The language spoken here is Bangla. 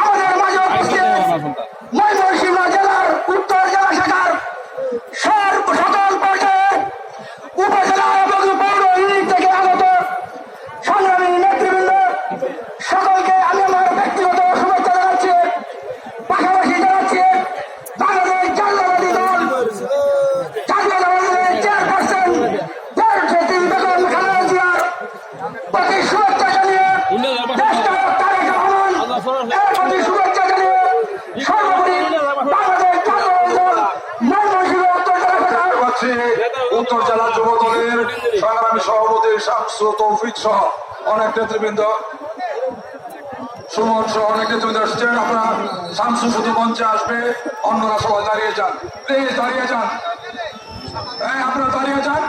আমাদের মাঝে ময়মনসিংহ জেলার উত্তর জেলা শাখার সর্ব সকল পর্যায়ের উপজেলা এবং পৌর ইউনিট থেকে আগত সংগ্রামী নেতৃবৃন্দ সকলকে আমি আমার ব্যক্তিগত শুভেচ্ছা উত্তর জেলা যুব দলের সংগ্রামী সভাপতি শামসু তৌফিক সহ অনেক নেতৃবৃন্দ। সুমন সহ অনেক নেতৃবৃন্দ এসেছেন আপনারা শামসু শুধু মঞ্চে আসবে। অন্যরা সবাই দাঁড়িয়ে যান। প্লিজ দাঁড়িয়ে যান। হ্যাঁ আপনারা দাঁড়িয়ে যান।